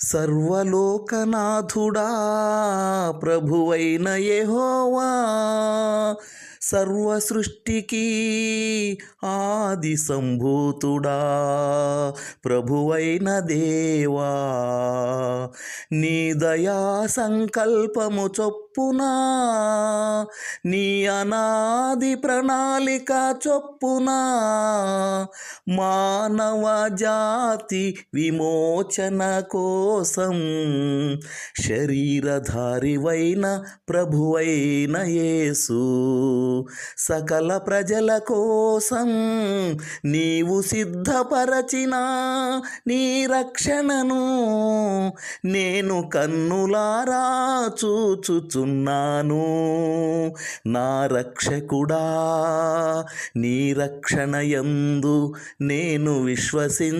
సర్వలోకనాథుడా ప్రభువైన యహోవా సర్వ సృష్టికి ఆది సంభూతుడా ప్రభువైన దేవా. నీ దయా సంకల్పము చొప్పున నీ అనాది ప్రణాళిక చొప్పున మానవ జాతి విమోచన కోసం శరీరధారివైన ప్రభువైన యేసు సకల ప్రజల కోసం నీవు సిద్ధపరచిన నీ రక్షణను నేను కన్నులారా చూచుచున్నాను. నా రక్షకుడా నీ రక్షణయందు నేను విశ్వసించుచున్నాను.